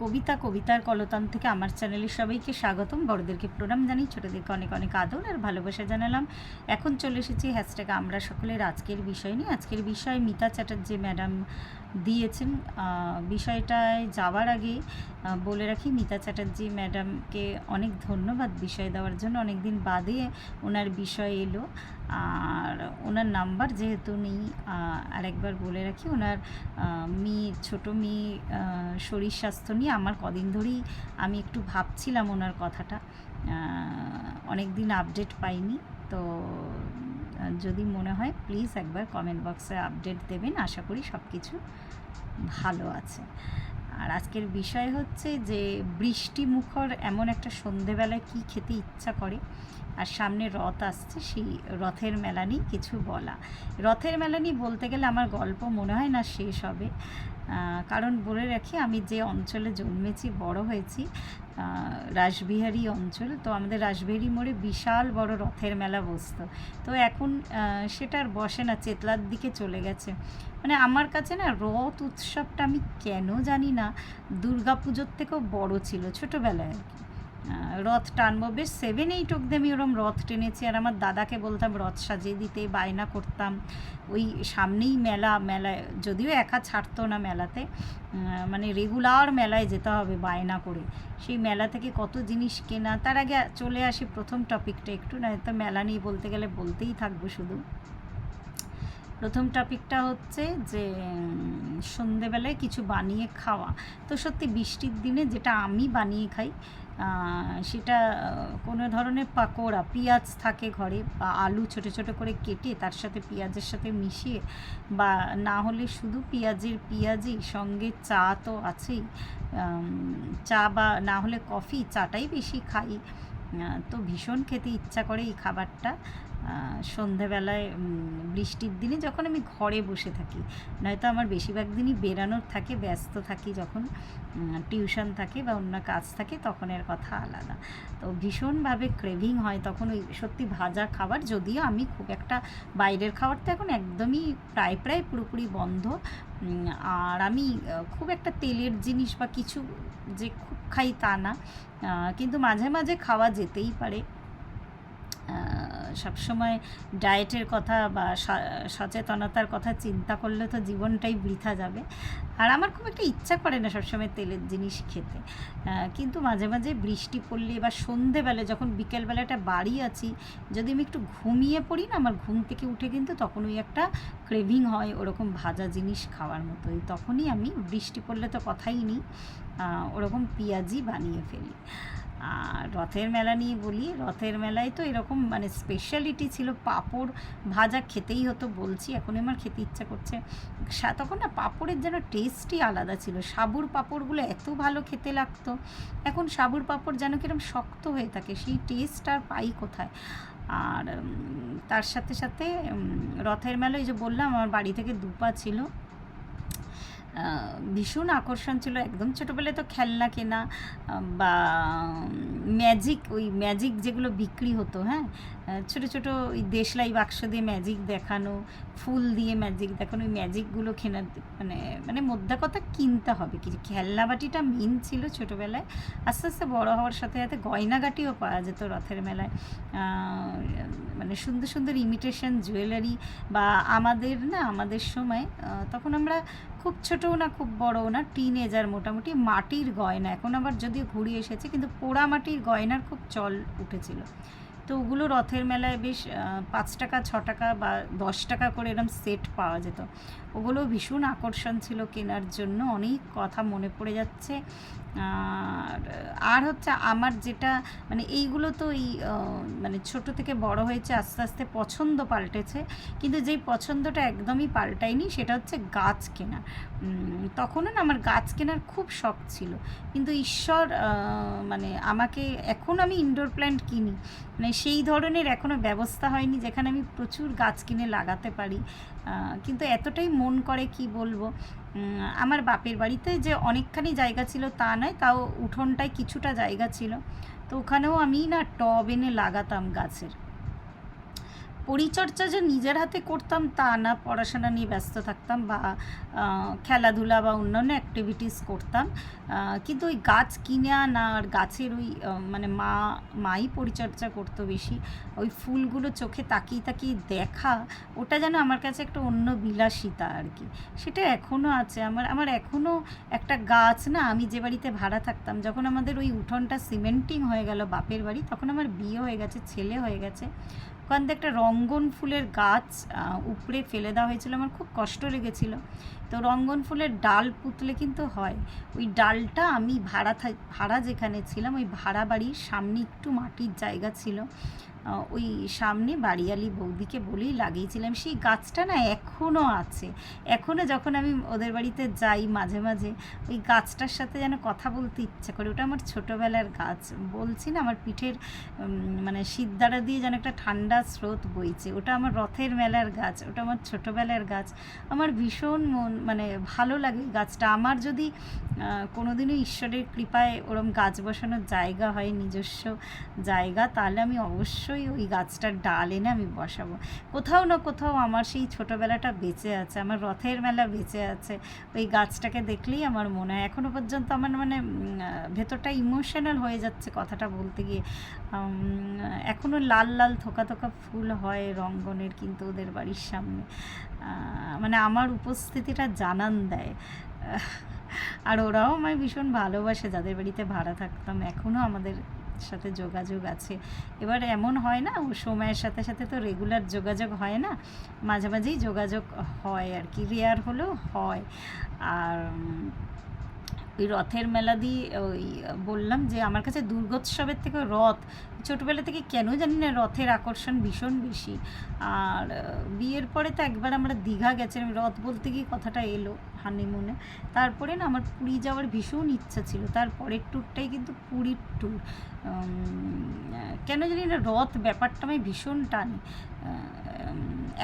কবিতা, কবিতার কলতান থেকে আমার চ্যানেলে সবাইকে স্বাগতম। বড়দেরকে প্রণাম জানি ছোটোদেরকে অনেক অনেক আদর আর ভালোবাসা জানালাম। এখন চলে এসেছি হ্যাশট্যাগ আমরা সকলের আজকের বিষয় নিয়ে। আজকের বিষয় মিতা চ্যাটার্জি ম্যাডাম দিয়েছেন। বিষয়টায় যাওয়ার আগে বলে রাখি, মিতা চ্যাটার্জি ম্যাডামকে অনেক ধন্যবাদ বিষয় দেওয়ার জন্য। অনেক দিন বাদে ওনার বিষয় এলো। আর ওনার নাম্বার যেহেতু নেই আরেকবার বলে রাখি, ওনার মেয়ে, ছোটো মেয়ে শরীর স্বাস্থ্য নিয়ে আমার কদিন ধরেই আমি একটু ভাবছিলাম ওনার কথাটা। অনেক দিন আপডেট পাইনি। তো যদি মনে হয় প্লিজ একবার কমেন্ট বক্সে আপডেট দেবেন। আশা করি সব কিছু ভালো আছে। আর আজকের বিষয় হচ্ছে যে বৃষ্টি মুখর এমন একটা সন্ধেবেলায় কি খেতে ইচ্ছা করে? আর সামনে রথ আসছে, সেই রথের মেলা নিয়ে কিছু বলা। রথের মেলা নিয়ে বলতে গেলে আমার গল্প মনে হয় না শেষ হবে। কারণ বলে রাখি, আমি যে অঞ্চলে জন্মেছি, বড় হয়েছি রাসবিহারী অঞ্চল, তো আমাদের রাসবিহারী মোড়ে বিশাল বড় রথের মেলা বসতো। তো এখন সেটা আর বসে না, চেতলার দিকে চলে গেছে। মানে আমার কাছে না রথ উৎসবটা আমি কেন জানি না দুর্গা পুজোর থেকেও বড় ছিল ছোটোবেলায় আর কি। রথ টানবো, বেশ সেভেন এইট অব্দি আমি ওরম রথ টেনেছি আর আমার দাদাকে বলতাম রথ সাজিয়ে দিতে, বায়না করতাম। ওই সামনেই মেলা, মেলায় যদিও একা ছাড়তো না মেলাতে মানে রেগুলার মেলায় যেতে হবে বায়না করে। সেই মেলা থেকে কত জিনিস কেনা, তার আগে চলে আসি প্রথম টপিকটা একটু, নয়তো মেলা নিয়ে বলতে গেলে বলতেই থাকব শুধু। প্রথম টপিকটা হচ্ছে যে সন্ধেবেলায় কিছু বানিয়ে খাওয়া। তো সত্যি বৃষ্টির দিনে যেটা আমি বানিয়ে খাই সেটা কোনো ধরনের পাকোড়া, পেঁয়াজ থাকে ঘরে বা আলু ছোটো ছোটো করে কেটে তার সাথে পেঁয়াজের সাথে মিশিয়ে বা না হলে শুধু পেঁয়াজের পেঁয়াজি সঙ্গে চা তো আছেই চা বা না হলে কফি, চাটাই বেশি খাই। তো ভীষণ খেতে ইচ্ছা করে এই খাবারটা। আহ, সন্ধেবেলায় বৃষ্টির দিনে যখন আমি ঘরে বসে থাকি নয়তো আমার বেশিরভাগ দিনই বেরানোর থাকে ব্যস্ত থাকি যখন টিউশন থাকে বা অন্য কাজ থাকে তখন এর কথা আলাদা। তো ভীষণভাবে ক্রেভিং হয় তখন ওই সত্যি ভাজা খাবার যদিও আমি খুব একটা বাইরের খাবার তো এখন একদমই প্রায় প্রায় পুরোপুরি বন্ধ। আর আমি খুব একটা তেলের জিনিস বা কিছু যে খুব খাই তা না। কিন্তু মাঝে মাঝে খাওয়া যেতেই পারে। সবসময় ডায়েটের কথা বা সচেতনতার কথা চিন্তা করলে তো জীবনটাই বৃথা যাবে। আর আমার খুব একটা ইচ্ছা করে না সবসময় তেলের জিনিস খেতে। কিন্তু মাঝে মাঝে বৃষ্টি পড়লে বা সন্ধেবেলা যখন বিকেলবেলাটা বাড়ি আছি, যদি আমি একটু ঘুমিয়ে পড়ি না, আমার ঘুম থেকে উঠে কিন্তু তখন ওই একটা ক্রেভিং হয় ওরকম ভাজা জিনিস খাওয়ার মতোই। তখনই আমি বৃষ্টি পড়লে তো কথাই নেই ওরকম পেঁয়াজি বানিয়ে ফেলি। রথের মেলা নিয়ে বলি, রথের মেলায় তো এরকম মানে স্পেশালিটি ছিল পাঁপড় ভাজা খেতেই হতো বলছি এখন আমার খেতে ইচ্ছা করছে। তখন না পাঁপড়ের যেন টেস্টই আলাদা ছিল, সাবুর পাঁপড়গুলো এত ভালো খেতে লাগতো, এখন সাবুর পাঁপড় যেন কিরম শক্ত হয়ে থাকে, সেই টেস্ট আর পাই কোথায়? আর তার সাথে সাথে রথের মেলায় যে বললাম, আমার বাড়ি থেকে দুপা ছিল ভীষণ আকর্ষণ ছিল। একদম ছোটোবেলায় তো খেলনা কেনা বা ম্যাজিক ওই ম্যাজিক যেগুলো বিক্রি হতো হ্যাঁ? ছোটো ছোটো ওই দেশলাই বাক্স দিয়ে ম্যাজিক দেখানো, ফুল দিয়ে ম্যাজিক দেখানো, ওই ম্যাজিকগুলো কেনার মানে মানে মোদ্দা কথা কিনতে হবে। কিছু খেলনা বাটিটা মেন ছিল ছোটোবেলায়। আস্তে আস্তে বড় হওয়ার সাথে সাথে গয়নাগাটিও পাওয়া যেত রথের মেলায়। মানে সুন্দর সুন্দর ইমিটেশন জুয়েলারি বা আমাদের না, আমাদের সময় তখন আমরা খুব ছোটও না, খুব বড়ও না টিনেজার মোটামুটি মাটির গয়না। এখন আবার যদিও ঘুরিয়ে এসেছে, কিন্তু পোড়া মাটির গয়নার খুব চল উঠেছিল। তো ওগুলো রথের মেলায় বেশ পাঁচ টাকা, ছ টাকা বা দশ টাকা করে এরম সেট পাওয়া যেত। ওগুলো ভীষণ আকর্ষণ ছিল কেনার জন্য, অনেক কথা মনে পড়ে যাচ্ছে। আর হচ্ছে আমার যেটা মানে এইগুলো তো এই মানে ছোট থেকে বড় হয়েছে, আস্তে আস্তে পছন্দ পাল্টেছে। কিন্তু যেই পছন্দটা একদমই পাল্টায়নি, সেটা হচ্ছে গাছ কেনা। তখনও না আমার গাছ কেনার খুব শখ ছিল। কিন্তু ঈশ্বর মানে আমাকে, এখন আমি ইনডোর প্ল্যান্ট কিনি। মানে সেই ধরনের এখনও ব্যবস্থা হয়নি যেখানে আমি প্রচুর গাছ কিনে লাগাতে পারি। কিন্তু এতটাই মন করে কি বলব? আমার বাপের বাড়িতে যে অনেকখানি জায়গা ছিল তা নয়, তাও উঠোনটায় কিছুটা জায়গা ছিল। তো ওখানেও আমি না টব এনে লাগাতাম গাছের। পরিচর্যা যে নিজের হাতে করতাম তা না, পড়াশোনা নিয়ে ব্যস্ত থাকতাম বা খেলাধুলা বা অন্যান্য অ্যাক্টিভিটিস করতাম। কিন্তু ওই গাছ কিনে আনা আর গাছের ওই মানে মা, মাই পরিচর্যা করতো বেশি, ওই ফুলগুলো চোখে তাকিয়ে তাকিয়ে দেখা, ওটা যেন আমার কাছে একটা অন্য বিলাসিতা আর কি। সেটা এখনও আছে। আমার আমার এখনও একটা গাছ না, আমি যে বাড়িতে ভাড়া থাকতাম, যখন আমাদের ওই উঠোনটা সিমেন্টিং হয়ে গেল বাপের বাড়ি, তখন আমার বিয়ে হয়ে গেছে, ছেলে হয়ে গেছে, ওখান থেকে একটা রঙ্গন ফুলের গাছ উপরে উপড়ে ফেলে দেওয়া হয়েছিল। আমার খুব কষ্ট লেগেছিল। তো রঙ্গন ফুলের ডাল পুতলে কিন্তু হয়। ওই ডালটা আমি ভাড়া ভাড়া যেখানে ছিলাম, ওই ভাড়া বাড়ির সামনে একটু মাটির জায়গা ছিল। ওই সামনে বাড়িয়ালি বৌদিকে বলেই লাগিয়েছিলাম, সেই গাছটা না এখনও আছে। এখনও যখন আমি ওদের বাড়িতে যাই মাঝে মাঝে, ওই গাছটার সাথে যেন কথা বলতে ইচ্ছে করে, ওটা আমার ছোটোবেলার গাছ। বলছি না, আমার পিঠের মানে সিদ্ধারা দিয়ে যেন একটা ঠান্ডা স্রোত বইছে। ওটা আমার রথের মেলার গাছ, ওটা আমার ছোটোবেলার গাছ। আমার ভীষণ মন মানে ভালো লাগে গাছটা। আমার যদি কোনোদিনও ঈশ্বরের কৃপায় ওরম গাছ বসানোর জায়গা হয়, নিজস্ব জায়গা, তাহলে আমি অবশ্যই ওই গাছটার ডাল এনে আমি বসাবো। কোথাও না কোথাও আমার সেই ছোটোবেলাটা বেঁচে আছে, আমার রথের মেলা বেঁচে আছে। ওই গাছটাকে দেখলেই আমার মনে হয় এখনও পর্যন্ত আমার মানে ভেতরটা ইমোশনাল হয়ে যাচ্ছে কথাটা বলতে গিয়ে। এখনও লাল লাল থোকা থোকা ফুল হয় রঙ্গনের কিন্তু ওদের বাড়ির সামনে। মানে আমার উপস্থিতিটা জানান দেয়। আর ওরাও আমায় ভীষণ ভালোবাসে, যাদের বাড়িতে ভাড়া থাকতাম এখনও আমাদের সাথে যোগাযোগ আছে। এবার এমন হয় না, ও সময়ের সাথে সাথে তো রেগুলার যোগাযোগ হয় না, মাঝে মাঝেই যোগাযোগ হয় আর কি রেয়ার হলেও হয়। আর ওই রথের মেলা দিয়ে ওই বললাম যে আমার কাছে দুর্গোৎসবের থেকে রথ, ছোটোবেলা থেকে কেন জানি না রথের আকর্ষণ ভীষণ বেশি। আর বিয়ের পরে তো একবার আমরা দীঘা গেছিলাম, রথ বলতে গিয়ে কথাটা এলো। হানিমুনে। তারপরে না আমার পুরী যাওয়ার ভীষণ ইচ্ছা ছিল। তার পরের ট্যুরটাই কিন্তু পুরীর ট্যুর কেন জানি না রথ ব্যাপারটা আমি ভীষণ টানি।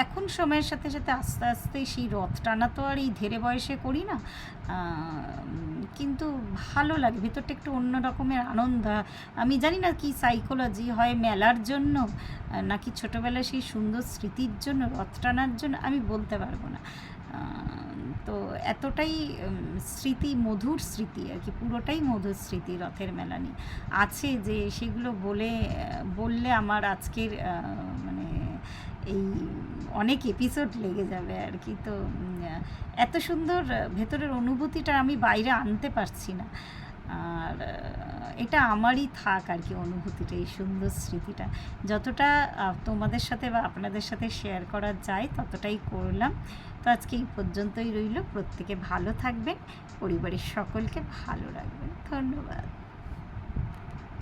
এখন সময়ের সাথে সাথে আস্তে আস্তে সেই রথ টানা তো আর এই ধেরে বয়সে করি না। কিন্তু ভালো লাগে। ভেতরটা একটু অন্য রকমের আনন্দ। আমি জানি না কি সাইকোলজি হয় মেলার জন্য, নাকি ছোটোবেলায় সেই সুন্দর স্মৃতির জন্য, রথ টানার জন্য, আমি বলতে পারব না। তো এতটাই স্মৃতি, মধুর স্মৃতি আর কি, পুরোটাই মধুর স্মৃতি রথের মেলানি। আছে যে সেগুলো বলে, বললে আমার আজকের মানে এই অনেক এপিসোড লেগে যাবে আর কি। তো এত সুন্দর ভেতরের অনুভূতিটা আমি বাইরে আনতে পারছি না। আর এটা আমারই থাক আর কি অনুভূতিটা, এই সুন্দর স্মৃতিটা। যতটা তোমাদের সাথে বা আপনাদের সাথে শেয়ার করা যায়, ততটাই করলাম। তো আজকে এই পর্যন্তই রইল। প্রত্যেকে ভালো থাকবেন, পরিবারের সকলকে ভালো রাখবেন। ধন্যবাদ।